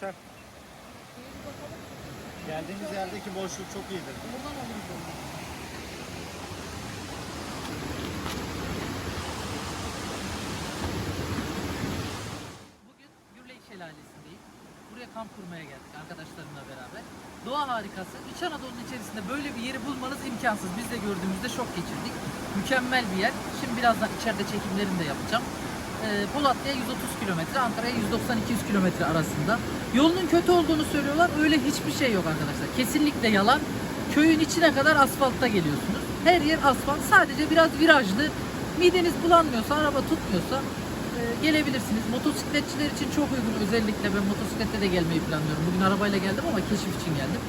Uçar. Geldiğimiz yerdeki boşluk çok iyidir. Buradan alırız onu. Bugün Gürley Şelalesi'ndeyiz. Buraya kamp kurmaya geldik arkadaşlarımla beraber. Doğa harikası. İç Anadolu'nun içerisinde böyle bir yeri bulmanız imkansız. Biz de gördüğümüzde şok geçirdik. Mükemmel bir yer. Şimdi birazdan içeride çekimlerini de yapacağım. Ee, Polatlı'ya 130 kilometre, Ankara'ya 190-200 kilometre arasında. Yolunun kötü olduğunu söylüyorlar. Öyle hiçbir şey yok arkadaşlar. Kesinlikle yalan. Köyün içine kadar asfaltta geliyorsunuz. Her yer asfalt. Sadece biraz virajlı. Mideniz bulanmıyorsa, araba tutmuyorsa e, gelebilirsiniz. Motosikletçiler için çok uygun. Özellikle ben motosiklette de gelmeyi planlıyorum. Bugün arabayla geldim ama keşif için geldim.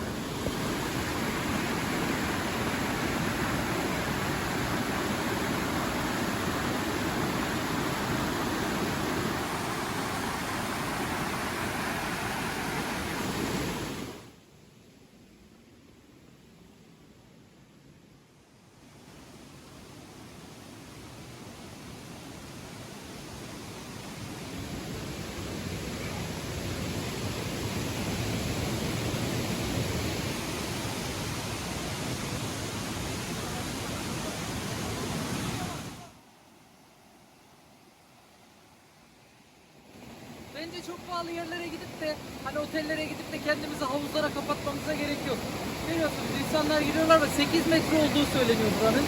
Bence çok pahalı yerlere gidip de hani otellere gidip de kendimizi havuzlara kapatmamıza gerek yok. Görüyorsunuz insanlar giriyorlar ve 8 metre olduğu söyleniyor buranın.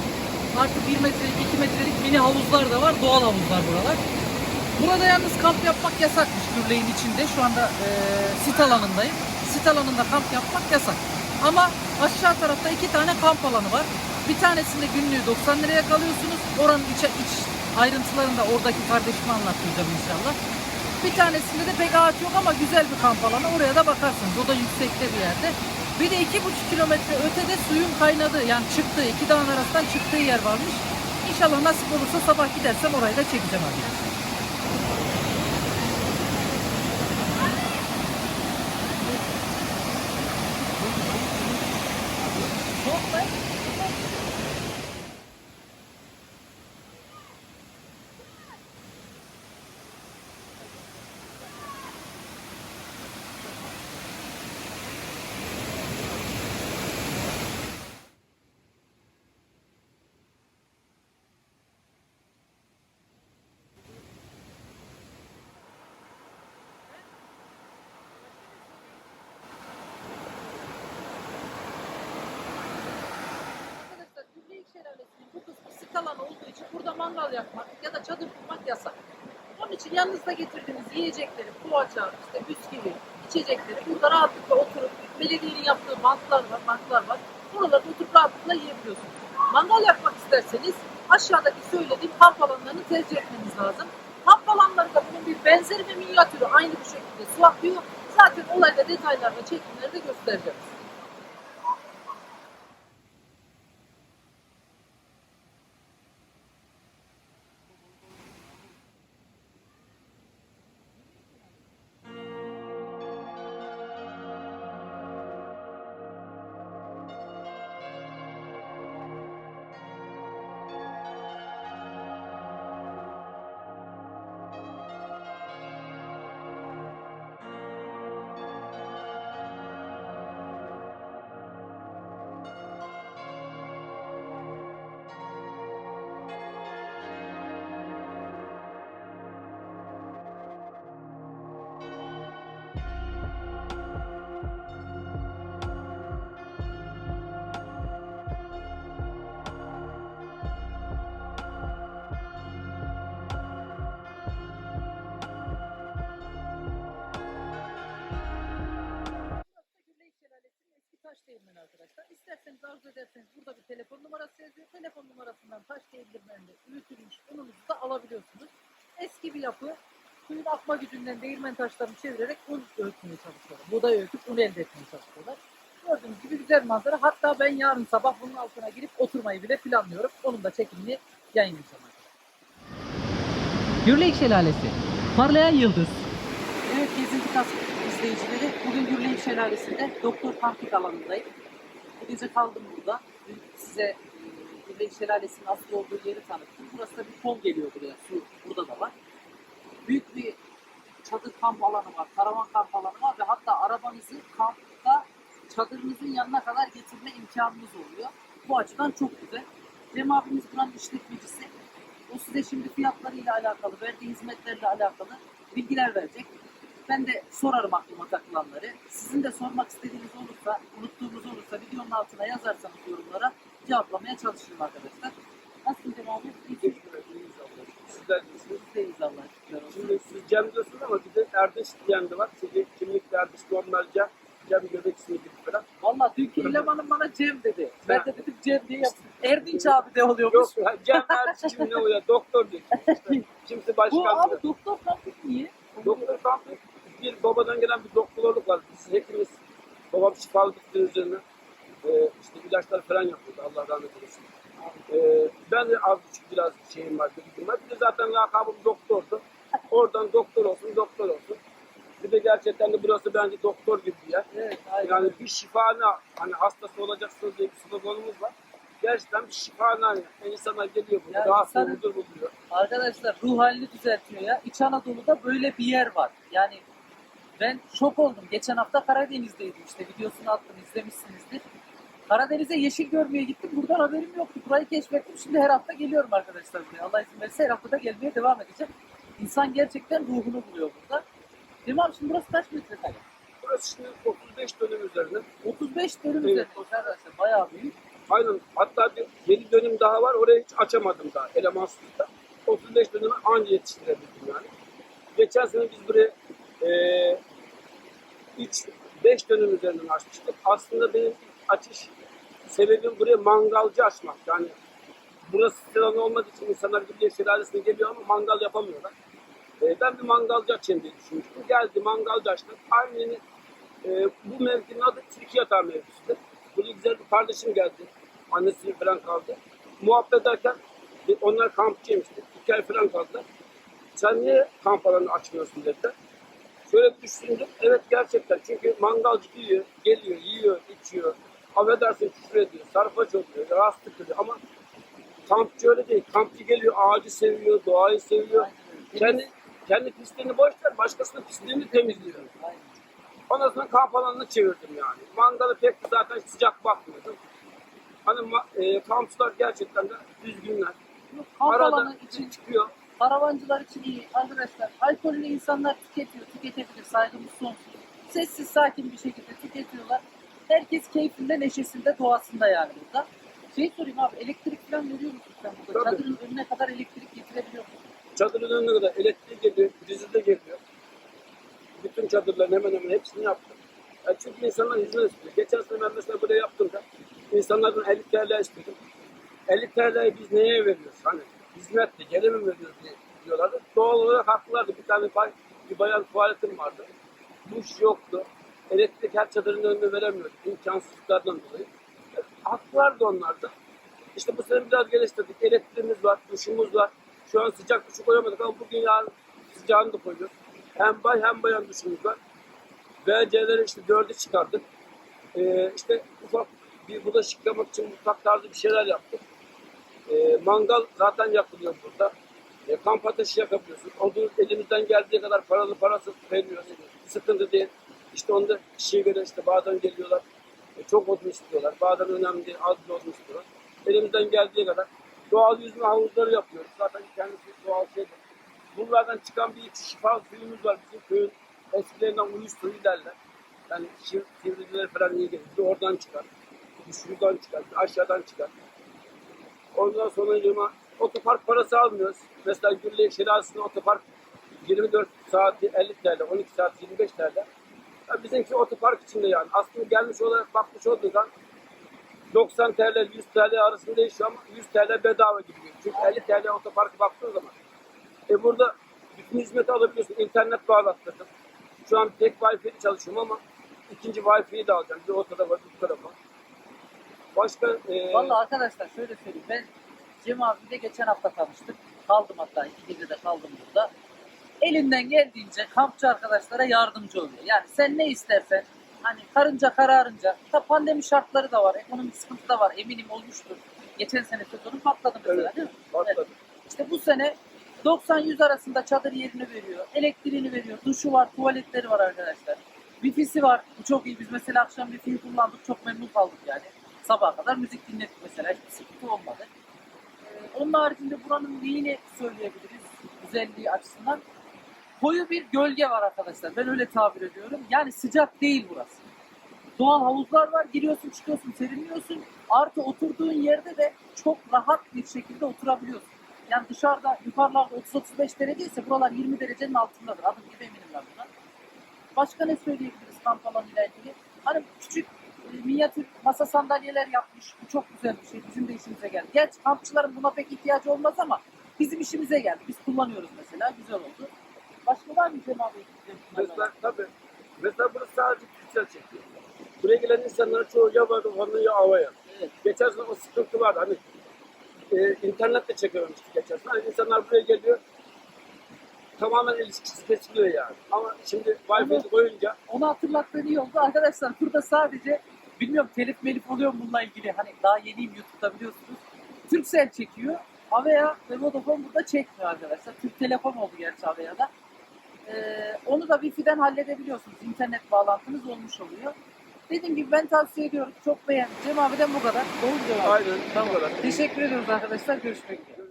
Artı 1 metrelik 2 metrelik mini havuzlar da var. Doğal havuzlar buralar. Burada yalnız kamp yapmak yasakmış Gürley'in içinde. Şu anda eee sit alanındayım. Sit alanında kamp yapmak yasak. Ama aşağı tarafta iki tane kamp alanı var. Bir tanesinde günlüğü 90 liraya kalıyorsunuz. Oranın iç, iç ayrıntılarını da oradaki kardeşime anlatacağım inşallah. Bir tanesinde de pek ağaç yok ama güzel bir kamp alanı. Oraya da bakarsınız. O da yüksekte bir yerde. Bir de iki buçuk kilometre ötede suyun kaynadığı yani çıktığı iki dağın arasından çıktığı yer varmış. İnşallah nasip olursa sabah gidersem orayı da çekeceğim arkadaşlar. Çok be. Arkadaşlar Gürleyik Şelalesi'nin bu kısmı sit alanı olduğu için burada mangal yakmak ya da çadır kurmak yasak. Onun için yanınızda getirdiğiniz yiyecekleri, poğaça, işte bisküvi, içecekleri burada rahatlıkla oturup belediyenin yaptığı banklar var, banklar var. Buralarda oturup rahatlıkla yiyebiliyorsunuz. Mangal yapmak isterseniz aşağıdaki söylediğim kamp alanlarını tercih etmeniz lazım. Kamp alanları da bunun bir benzeri ve minyatürü aynı bu şekilde su akıyor. Zaten olayda detaylarla çekimleri de göstereceğim. Telefon numarası yazıyor. Telefon numarasından taş değirmeninde üretilmiş ununuzu da alabiliyorsunuz. Eski bir yapı. Suyun akma gücünden değirmen taşlarını çevirerek un öğütmeye çalışıyorlar. Buğday öğütüp un elde etmeye çalışıyorlar. Gördüğünüz gibi güzel manzara. Hatta ben yarın sabah bunun altına girip oturmayı bile planlıyorum. Onun da çekimini yayınlayacağım. Gürleyik Şelalesi. Parlayan Yıldız. Evet Gezinti Kas izleyicileri. Bugün Gürleyik Şelalesi'nde Doktor Kampik alanındayım. Bu gece kaldım burada. Size Gürleyik Şelalesi'nin asıl olduğu yeri tanıttım. Burası da bir kol geliyor buraya. Su burada da var. Büyük bir çadır kamp alanı var, karavan kamp alanı var ve hatta arabanızı kampta çadırınızın yanına kadar getirme imkanınız oluyor. Bu açıdan çok güzel. Cem abimiz buranın işletmecisi. O size şimdi fiyatlarıyla alakalı, verdiği hizmetlerle alakalı bilgiler verecek. Ben de sorarım aklıma takılanları. Sizin de sormak istediğiniz olursa, unuttuğunuz olursa videonun altına yazarsanız yorumlara cevaplamaya çalışırım arkadaşlar. Nasılsın abi? İyi ki Sizler misiniz? bizdeyiz Allah'a şükür. olsun. Şimdi siz Cem diyorsunuz ama bir de Erdeş diyen de var. Çünkü kimlikte Erdeş normal Cem. Göbek gibi falan. Valla dünkü elemanım bana Cem dedi. Ben de dedim Cem diye yaptım. Erdinç abi de oluyormuş. Yok Cem Erdeş kim ne oluyor? Doktor diyor. Kimse Bu başkan abi diyor. doktor kampik niye? Doktor kampı bir babadan gelen bir doktorluk var. Biz hepimiz babam şifalı üzerine e, işte ilaçlar falan yapıyordu. Allah rahmet eylesin. E, ben de az buçuk biraz şeyim var, bilgim var. Bir de zaten lakabım doktordu. Oradan doktor olsun, doktor olsun. Bir de gerçekten de burası bence doktor gibi bir yer. Evet, aynen. Yani bir şifane, hani hastası olacaksınız diye bir sloganımız var. Gerçekten bir şifane. Yani insanlar geliyor burada, Ya rahatsız insanın- buluyor. Arkadaşlar ruh halini düzeltiyor ya. İç Anadolu'da böyle bir yer var. Yani ben şok oldum. Geçen hafta Karadeniz'deydim işte videosunu attım izlemişsinizdir. Karadeniz'e yeşil görmeye gittim. Buradan haberim yoktu. Burayı keşfettim. Şimdi her hafta geliyorum arkadaşlar buraya. Allah izin verirse her hafta da gelmeye devam edeceğim. İnsan gerçekten ruhunu buluyor burada. Abi? Şimdi burası kaç metrekare? Burası şimdi 35 dönüm üzerine. 35 dönüm Evet. üzerinde arkadaşlar. Bayağı büyük. Aynen. Hatta bir 7 dönüm daha var. Orayı hiç açamadım daha. Elemansızda. 35 dönümü anca yetiştirebildim yani. Geçen sene biz buraya 3 5 dönüm üzerinden açmıştık. Aslında benim açış sebebim buraya mangalcı açmak. Yani burası sıralı olmadığı için insanlar gidiyor şelalesine geliyor ama mangal yapamıyorlar. Eee, ben bir mangalcı açayım diye düşünmüştüm. Geldi mangalcı açtık. Aynı e, bu mevkinin adı Türkiye Yatağı mevkisidir. Buraya güzel bir kardeşim geldi. Annesi falan kaldı. Muhabbet ederken e, onlar kampçıymış. İki ay falan kaldılar. Sen niye kamp alanı açmıyorsun dediler. Şöyle düşündüm. Evet gerçekten. Çünkü mangalcı yiyor, geliyor, yiyor, içiyor. Affedersin küfür ediyor, sarpaç oluyor, rahatsızlık ediyor. Ama kampçı öyle değil. Kampçı geliyor, ağacı seviyor, doğayı seviyor. Kendi, kendi pisliğini boş ver, başkasının pisliğini temizliyor. Ondan sonra kamp alanını çevirdim yani. Mangalı pek zaten sıcak bakmıyordum. Hani e, kampçılar gerçekten de düzgünler. Kamp Arada alanı için çıkıyor. Karavancılar için iyi arkadaşlar. Alkolünü insanlar tüketiyor, tüketebilir. Saygımız sonsuz. Sessiz, sakin bir şekilde tüketiyorlar. Herkes keyfinde, neşesinde, doğasında yani burada. Şey sorayım abi, elektrik falan veriyor musun sen burada? Tabii. Çadırın önüne kadar elektrik getirebiliyor musun? Çadırın önüne kadar elektrik geliyor, dizide geliyor. Bütün çadırların hemen hemen hepsini yaptım. Ya çünkü insanlar hizmet istiyor. Geçen sene ben mesela buraya yaptım da insanlardan 50 TL istedim. 50 TL'yi biz neye veriyoruz? Hani hizmetle veriyoruz diye diyorlardı. Doğal olarak haklılardı. Bir tane bay, bir bayan tuvaletim vardı. Duş yoktu. Elektrik her çadırın önüne veremiyordu. İmkansızlıklardan dolayı. E, Haklılardı onlar da. İşte bu sene biraz geliştirdik. Elektriğimiz var, duşumuz var. Şu an sıcak duşu koyamadık ama bugün yarın sıcağını da koyuyoruz. Hem bay hem bayan duşumuz var. VC'leri işte dördü çıkardık. Ee, işte ufak bir bulaşık yıkamak için mutfak tarzı bir şeyler yaptık. Ee, mangal zaten yapılıyor burada. E, kamp ateşi yakabiliyorsun. Odun elimizden geldiği kadar paralı parasız veriyoruz. Sıkıntı değil. İşte onda kişiye göre işte bazen geliyorlar. e, çok odun istiyorlar. Bazen önemli değil. Az bir odun istiyorlar. Elimizden geldiği kadar doğal yüzme havuzları yapıyoruz. Zaten kendisi doğal şeydir. Bunlardan çıkan bir şifa suyumuz var. Bizim köyün eskilerinden uyuz suyu derler. Yani sivriler falan iyi gelir. Bir oradan çıkar. Bir şuradan çıkar. Aşağıdan çıkar. Ondan sonra yıma otopark parası almıyoruz. Mesela Gülle Şelalesi'nde otopark 24 saat 50 TL, 12 saat 25 TL. Ya bizimki otopark içinde yani. Aslında gelmiş olarak bakmış olduğu zaman 90 TL, 100 TL arasında değişiyor ama 100 TL bedava gibi. Çünkü 50 TL otoparka baktığın zaman. E burada bütün hizmeti alabiliyorsun. İnternet bağlattırdım. Şu an tek Wi-Fi çalışıyorum ama ikinci Wi-Fi'yi de alacağım. Bir o tarafa, bir tarafa. Başka e, Vallahi arkadaşlar şöyle söyleyeyim. Ben Cem abiyle geçen hafta tanıştık. Kaldım hatta iki gece de kaldım burada. Elinden geldiğince kampçı arkadaşlara yardımcı oluyor. Yani sen ne istersen hani karınca kararınca ta pandemi şartları da var, ekonomik sıkıntı da var eminim olmuştur. Geçen sene sezonu patladı mesela Evet. değil mi? başladı. İşte bu sene 90-100 arasında çadır yerini veriyor. Elektriğini veriyor. Duşu var, tuvaletleri var arkadaşlar. Wi-Fi'si var. Bu çok iyi. Biz mesela akşam Wi-Fi'yi kullandık. Çok memnun kaldık yani. Sabaha kadar müzik dinledik mesela. Hiçbir sıkıntı olmadı. Ee, onun haricinde buranın neyini söyleyebiliriz güzelliği açısından? Koyu bir gölge var arkadaşlar. Ben öyle tabir ediyorum. Yani sıcak değil burası. Doğal havuzlar var. Giriyorsun, çıkıyorsun, serinliyorsun. Artı oturduğun yerde de çok rahat bir şekilde oturabiliyorsun. Yani dışarıda yukarılarda 30-35 derece ise buralar 20 derecenin altındadır. Adım gibi eminim ben buna. Başka ne söyleyebiliriz kamp alanıyla ilgili? Hani küçük minyatür masa sandalyeler yapmış. Bu çok güzel bir şey. Bizim de işimize geldi. Gerçi kampçıların buna pek ihtiyacı olmaz ama bizim işimize geldi. Biz kullanıyoruz mesela. Güzel oldu. Başka var mı Cem abi? Mesela tabii. Mesela burası sadece Türkler çekiyor. Buraya gelen insanlar çoğu ya var kafanı ya havaya. Evet. Geçen sene o sıkıntı vardı. Hani e, internetle çekememiştik geçen sene. Hani insanlar buraya geliyor. Tamamen ilişkisi kesiliyor yani. Ama şimdi Wi-Fi'yi koyunca Onu hatırlattığın iyi oldu. Arkadaşlar burada sadece bilmiyorum telif melif oluyor mu bununla ilgili. Hani daha yeniyim YouTube'da biliyorsunuz. Turkcell çekiyor. Avea ve Vodafone burada çekmiyor arkadaşlar. Türk Telekom oldu gerçi Avea'da. Ee, onu da Wi-Fi'den halledebiliyorsunuz. İnternet bağlantınız olmuş oluyor. Dediğim gibi ben tavsiye ediyorum. Çok beğendim. Cem abiden bu kadar. Doğru abi? aynen tam olarak. Teşekkür ediyoruz arkadaşlar. Görüşmek üzere.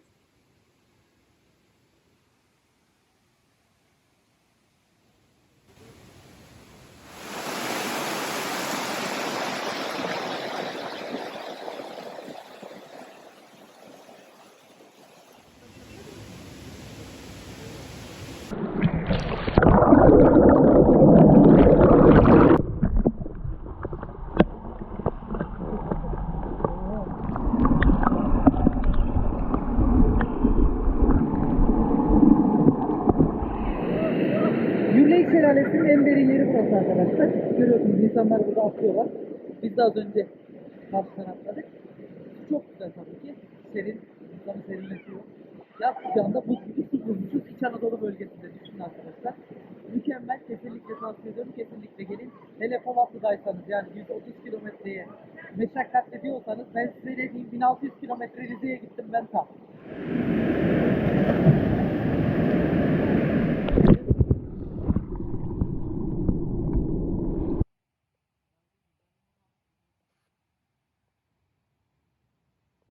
Yeri burası arkadaşlar. Görüyorsunuz insanlar burada atlıyorlar. Biz de az önce karşıdan atladık. Çok güzel tabii ki. Serin, insanı serinletiyor. Yaz sıcağında buz gibi su bulmuşuz. İç Anadolu bölgesinde düşünün arkadaşlar. Mükemmel, kesinlikle tavsiye ediyorum. Kesinlikle gelin. Hele Polatlı'daysanız yani 130 kilometreye meşakkatli diyorsanız ben size diyeyim 1600 kilometre Rize'ye gittim ben tam.